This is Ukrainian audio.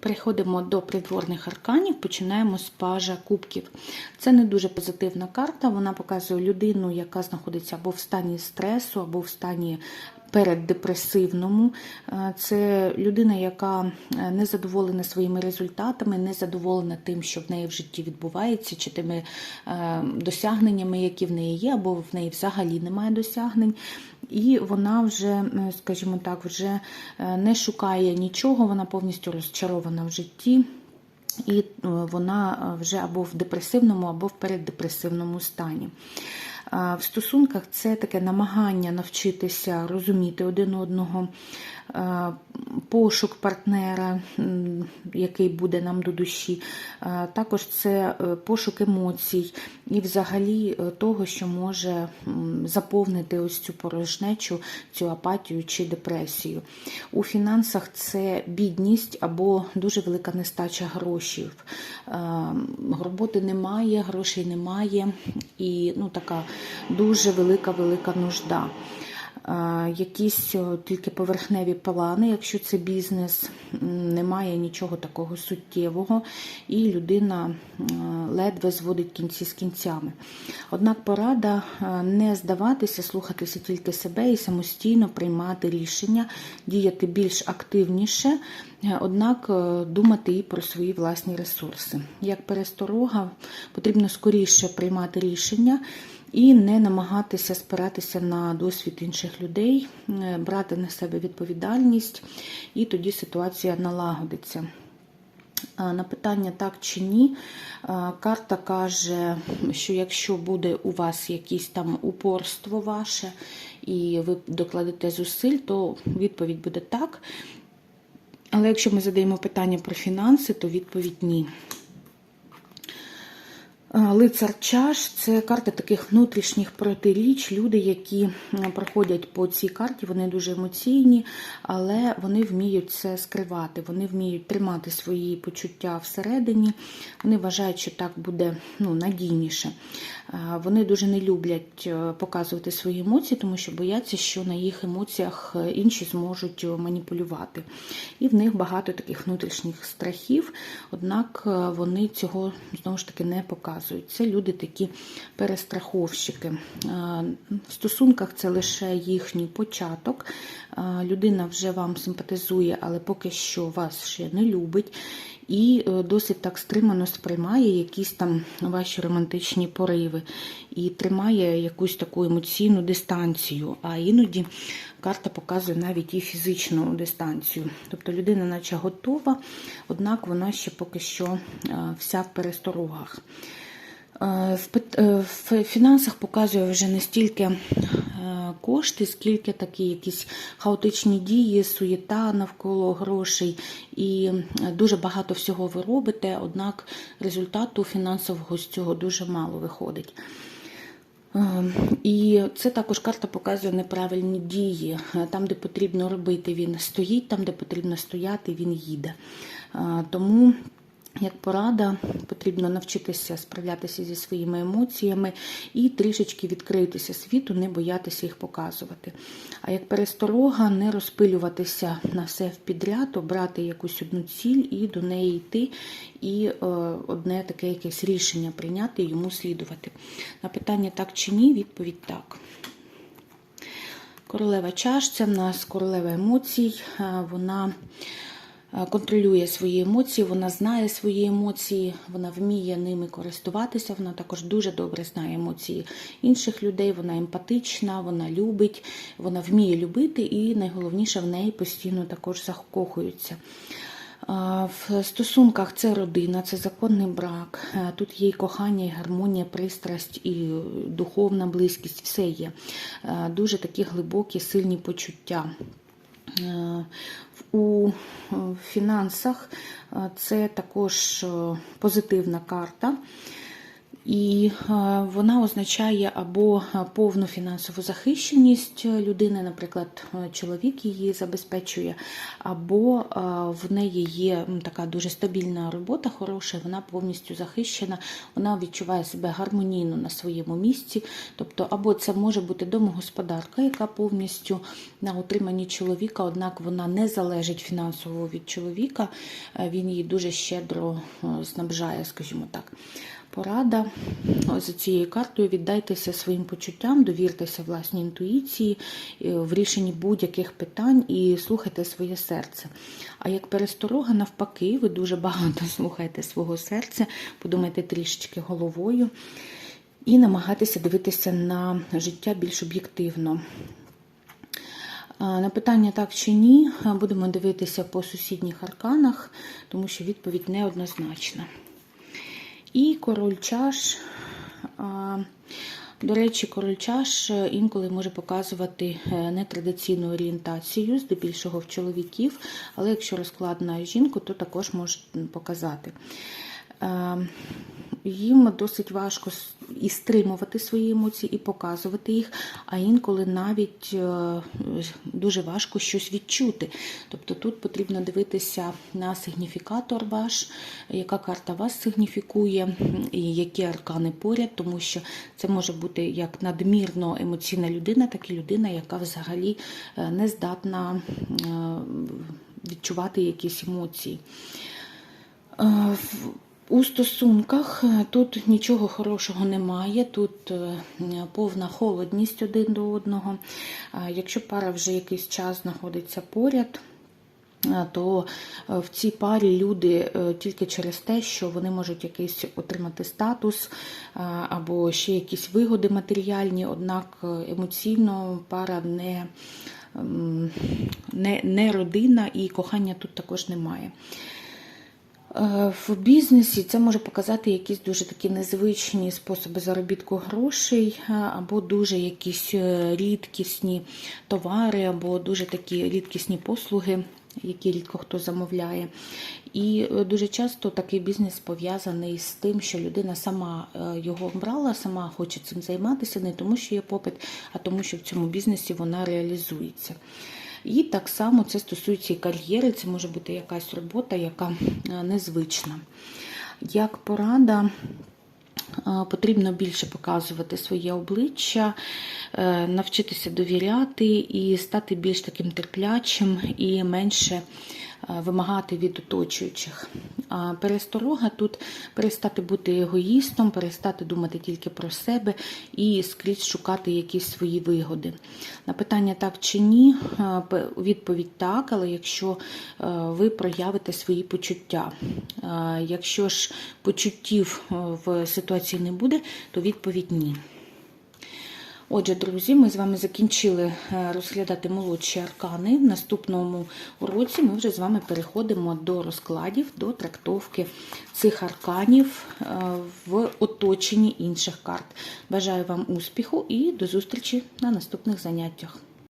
Переходимо до придворних арканів, починаємо з пажа кубків. Це не дуже позитивна карта. Вона показує людину, яка знаходиться або в стані стресу, або в стані переддепресивному. Е, Це людина, яка е, не задоволена своїми результатами, не задоволена тим, що в неї в житті відбувається, чи тими е, досягненнями, які в неї є, або в неї взагалі немає досягнень. І вона вже, скажімо так, вже не шукає нічого, вона повністю розчарована в житті. І вона вже або в депресивному, або в переддепресивному стані. В стосунках це таке намагання навчитися розуміти один одного, пошук партнера, який буде нам до душі. Також це е, пошук емоцій і взагалі е, того, що може заповнити ось цю порожнечу, цю апатію чи депресію. У фінансах це бідність або дуже велика нестача грошей. Е, Роботи немає, грошей немає, і ну, така дуже велика велика нужда. Е, Якісь тільки поверхневі плани, якщо це бізнес, немає нічого такого суттєвого, і людина е, ледве зводить кінці з кінцями. Однак порада е, не здаватися, слухатися тільки себе і самостійно приймати рішення, діяти більш активніше, е, однак е, думати і про свої власні ресурси. Як пересторога, потрібно скоріше приймати рішення і не намагатися спиратися на досвід інших людей, е, брати на себе відповідальність, і тоді ситуація налагодиться. На питання так чи ні, карта каже, що якщо буде у вас якесь там упорство ваше, і ви докладете зусиль, то відповідь буде так. Але якщо ми задаємо питання про фінанси, то відповідь ні. А, Лицар чаш це карта таких внутрішніх протиріч. Люди, які проходять по цій карті, вони дуже емоційні, але вони вміють це скривати, вони вміють тримати свої почуття всередині. Вони вважають, що так буде ну, надійніше. Вони дуже не люблять е, показувати свої емоції, тому що бояться, що на їх емоціях е, інші зможуть е, маніпулювати. І в них багато таких внутрішніх страхів, однак е, вони цього знову ж таки не показують. Це люди такі перестраховщики. Е, В стосунках це лише їхній початок. Е, Людина вже вам симпатизує, але поки що вас ще не любить. І е, досить так стримано сприймає якісь там ваші романтичні пориви і тримає якусь таку емоційну дистанцію. А іноді карта показує навіть і фізичну дистанцію. Тобто людина, наче готова, однак вона ще поки що вся в пересторогах. Е, В е, в фінансах показує вже не стільки е, кошти, скільки такі якісь хаотичні дії, суєта навколо грошей, і дуже багато всього ви робите, однак результату фінансового з цього дуже мало виходить. І це також карта показує неправильні дії. Там, де потрібно робити, він стоїть, там, де потрібно стояти, він їде. Тому як порада, потрібно навчитися справлятися зі своїми емоціями і трішечки відкритися світу, не боятися їх показувати. А як пересторога, не розпилюватися на все в підряд, обрати якусь одну ціль і до неї йти, і е, одне таке якесь рішення прийняти йому слідувати. На питання так чи ні, відповідь так. Королева чаш це в нас королева емоцій. е, Вона контролює свої емоції, вона знає свої емоції, вона вміє ними користуватися. Вона також дуже добре знає емоції інших людей. Вона емпатична, вона любить, вона вміє любити, і найголовніше в неї постійно також закохуються. В стосунках це родина, це законний брак. Е, Тут є і кохання, і гармонія, пристрасть, і е, духовна близькість, все є. Е, Дуже такі глибокі, сильні почуття. Е, У е, фінансах е, це також позитивна карта. І е, вона означає або е, повну фінансову захищеність людини, наприклад, е, чоловік її забезпечує, або е, в неї є така дуже стабільна робота, хороша, вона повністю захищена, вона відчуває себе гармонійно на своєму місці. Тобто, або це може бути домогосподарка, яка повністю на утриманні чоловіка, однак вона не залежить фінансово від чоловіка, е, він її дуже щедро е, снабжає, скажімо так. Порада за цією картою віддайтеся своїм почуттям, довіртеся власній інтуїції е, в рішенні будь-яких питань і слухайте своє серце. А як пересторога, навпаки, ви дуже багато слухаєте свого серця, подумайте трішечки головою і намагайтеся дивитися на життя більш об'єктивно. На питання так чи ні, будемо дивитися по сусідніх арканах, тому що відповідь неоднозначна. І король чаш. До речі, король чаш е, інколи може показувати е, нетрадиційну орієнтацію, здебільшого в чоловіків, але якщо розклад на жінку, то також може показати. Е, Їм досить важко і стримувати свої емоції, і показувати їх, а інколи навіть е, дуже важко щось відчути. Тобто тут потрібно дивитися на сигніфікатор ваш, яка карта вас сигніфікує, і які аркани поряд, тому що це може бути як надмірно емоційна людина, так і людина, яка взагалі е, не здатна відчувати якісь емоції. У стосунках е, тут нічого хорошого немає, тут е, повна холодність один до одного. Якщо пара вже якийсь час знаходиться поряд, е, то в цій парі люди тільки через те, що вони можуть якийсь отримати статус або ще якісь вигоди матеріальні, однак емоційно пара не, ем, не, не родина і кохання тут також немає. Е, В бізнесі це може показати якісь дуже такі незвичні способи заробітку грошей, е, або дуже якісь е, рідкісні товари, або дуже такі рідкісні послуги, які рідко хто замовляє. І дуже часто такий бізнес пов'язаний з тим, що людина сама його обрала, сама хоче цим займатися, не тому, що є попит, а тому, що в цьому бізнесі вона реалізується. І так само це стосується і кар'єри, це може бути якась робота, яка е, незвична. Як порада, е, потрібно більше показувати своє обличчя, е, навчитися довіряти і стати більш таким терплячим і менше вимагати від оточуючих. А пересторога тут перестати бути егоїстом, перестати думати тільки про себе і скрізь шукати якісь свої вигоди. На питання так чи ні, е, відповідь так, але якщо е, ви проявите свої почуття. Е, Якщо ж почуттів е, в ситуації не буде, то відповідь ні. Отже, друзі, ми з вами закінчили е, розглядати молодші аркани. В наступному уроці ми вже з вами переходимо до розкладів, до трактовки цих арканів е, в оточенні інших карт. Бажаю вам успіху і до зустрічі на наступних заняттях.